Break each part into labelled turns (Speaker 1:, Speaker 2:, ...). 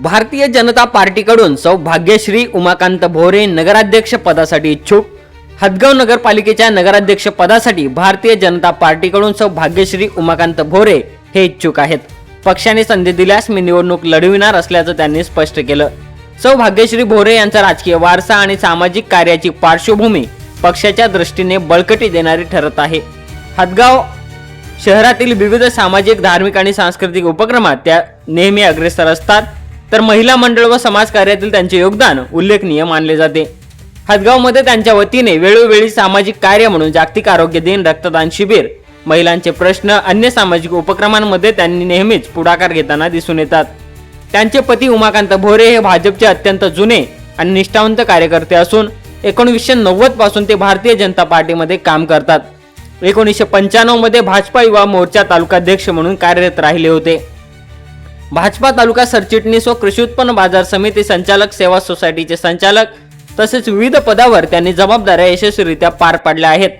Speaker 1: भारतीय जनता पार्टीकडून सौभाग्यश्री उमाकांत भोरे नगराध्यक्ष पदासाठी इच्छुक. हदगाव नगरपालिकेच्या नगराध्यक्ष पदासाठी भारतीय जनता पार्टीकडून सौभाग्यश्री उमाकांत भोरे हे इच्छुक आहेत. पक्षाने संधी दिल्यास मी निवडणूक लढविणार असल्याचं त्यांनी स्पष्ट केलं. सौभाग्यश्री भोरे यांचा राजकीय वारसा आणि सामाजिक कार्याची पार्श्वभूमी पक्षाच्या दृष्टीने बळकटी देणारी ठरत आहे. हदगाव शहरातील विविध सामाजिक धार्मिक आणि सांस्कृतिक उपक्रमात त्या नेहमी अग्रेसर असतात. तर महिला मंडळ व समाजकार्यातील त्यांचे योगदान उल्लेखनीय मानले जाते. हदगावमध्ये त्यांच्या वतीने वेळोवेळी सामाजिक कार्य म्हणून जागतिक आरोग्य दिन रक्तदान शिबिर महिलांचे प्रश्न अन्य सामाजिक उपक्रमांमध्ये त्यांनी नेहमीच पुढाकार घेताना दिसून येतात. त्यांचे पती उमाकांत भोरे हे भाजपचे अत्यंत जुने आणि निष्ठावंत कार्यकर्ते असून एकोणीसशे नव्वदपासून ते भारतीय जनता पार्टीमध्ये काम करतात. एकोणीसशे पंच्याण्णवमध्ये भाजपा युवा मोर्चा तालुकाध्यक्ष म्हणून कार्यरत राहिले होते. भाजपा तालुका सरचिटणीस व कृषी उत्पन्न बाजार समिती संचालक सेवा सोसायटीचे संचालक तसेच विविध पदावर त्यांनी जबाबदाऱ्या यशस्वीरित्या पार पाडल्या आहेत.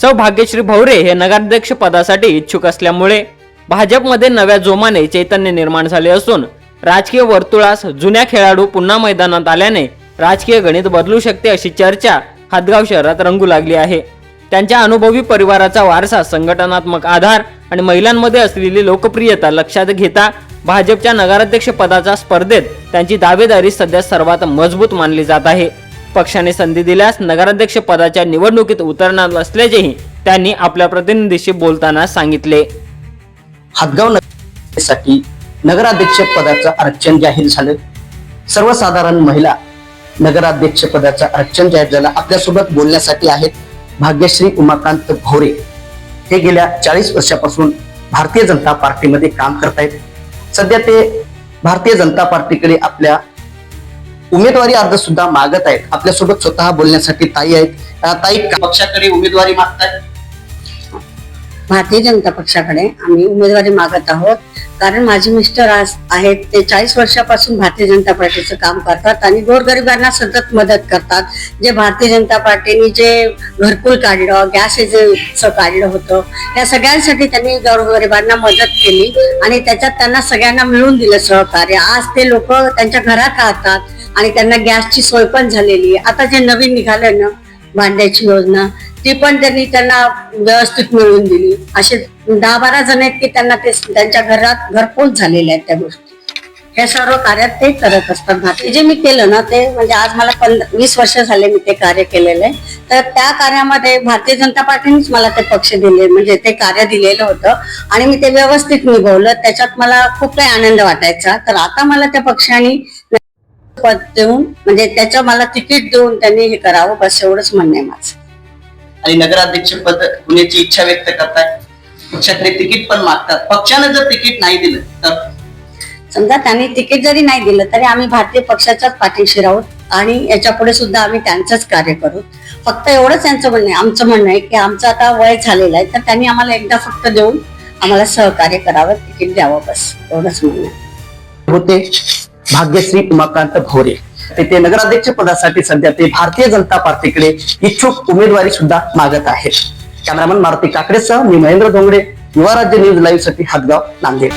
Speaker 1: सौभाग्यश्री भवरे हे नगराध्यक्ष पदासाठी इच्छुक असल्यामुळे भाजपमध्ये नव्या जोमाने चैतन्य निर्माण झाले असून राजकीय वर्तुळास जुन्या खेळाडू पुन्हा मैदानात आल्याने राजकीय गणित बदलू शकते अशी चर्चा हातगाव शहरात रंगू लागली आहे. त्यांच्या अनुभवी परिवाराचा वारसा संघटनात्मक आधार आणि महिलांमध्ये असलेली लोकप्रियता लक्षात घेता भाजपच्या नगराध्यक्ष पदाच्या स्पर्धेत त्यांची दावेदारी सध्या सर्वात मजबूत मानली जात आहे. पक्षाने संधी दिल्यास नगराध्यक्ष पदाच्या निवडणुकीत उतरणार असल्याचेही त्यांनी आपल्या प्रतिनिधीशी बोलताना सांगितले.
Speaker 2: हातगाव नगरसाठी नगराध्यक्ष पदाचं आरक्षण जाहीर झालं. सर्वसाधारण महिला नगराध्यक्ष पदाचं आरक्षण जाहीर झालं. आपल्यासोबत बोलण्यासाठी आहेत भाग्यश्री उमाकांत भोरे हे गेल्या चाळीस वर्षापासून भारतीय जनता पार्टीमध्ये काम करतायत. सध्या ते भारतीय जनता पार्टीकडे आपल्या उमेदवारी अर्ज सुद्धा मागत आहेत. आपल्यासोबत स्वतः बोलण्यासाठी ताई आहेत. ताई पक्षाकडे उमेदवारी मागतायत.
Speaker 3: भारतीय जनता पक्षाकडे आम्ही उमेदवारी मागत आहोत. कारण माझे मिस्टर आज आहेत ते चाळीस वर्षापासून भारतीय जनता पार्टीचं काम करतात आणि गोरगरिबांना सतत मदत करतात. जे भारतीय जनता पार्टीने जे घरकुल काढलं गॅस एजन्सीचं काढलं होतं या सगळ्यांसाठी त्यांनी गोरगरिबांना मदत केली आणि त्याच्यात त्यांना सगळ्यांना मिळून दिलं सहकार्य. आज ते लोक त्यांच्या घरात राहतात आणि त्यांना गॅसची सोय पण झालेली आहे. आता जे नवीन निघालं ना भांड्याची योजना ती पण त्यांनी त्यांना व्यवस्थित मिळवून दिली. असे दहा बारा जण आहेत की त्यांना ते त्यांच्या घरात घरपोच झालेले आहेत त्या गोष्टी. हे सर्व कार्यात ते करत असतात. ते जे मी केलं ना ते म्हणजे आज मला पंधरा वीस वर्ष झाले मी ते कार्य केलेलं आहे. तर त्या कार्यामध्ये भारतीय जनता पार्टीनेच मला ते पक्ष दिले म्हणजे ते कार्य दिलेलं होतं आणि मी ते व्यवस्थित निभवलं. त्याच्यात मला खूप काही आनंद वाटायचा. तर आता मला त्या पक्षाने पद देऊन म्हणजे त्याच्या मला तिकीट देऊन त्यांनी हे करावं बस एवढंच म्हणणं आहे माझं.
Speaker 2: आणि नगराध्यक्ष पद होण्याची इच्छा व्यक्त करताय. पक्षाकडे तिकीट पण मागतात. पक्षाने जर तिकीट नाही दिलं तर?
Speaker 3: समजा त्यांनी तिकीट जरी नाही दिलं तरी आम्ही भारतीय पक्षाच्याच पाठीशी राहूत आणि याच्यापुढे सुद्धा आम्ही त्यांचंच कार्य करू. फक्त एवढंच त्यांचं म्हणणं आहे. आमचं म्हणणं आहे की आमचं आता वय झालेलं आहे तर त्यांनी आम्हाला एकदा फक्त देऊन आम्हाला सहकार्य करावं तिकीट द्यावं बस. एवढंच म्हणणं
Speaker 2: होते. भाग्यश्री उमाकांत भोरे. ते ते नगराध्यक्ष पदासाठी सध्या ते भारतीय जनता पार्टीकडे इच्छुक उमेदवारी सुद्धा मागत आहेत. कॅमेरामन मारुती काकडेसह मी महेंद्र धोंगडे युवा राज्य न्यूज लाईव्हसाठी हातगाव नांदेड.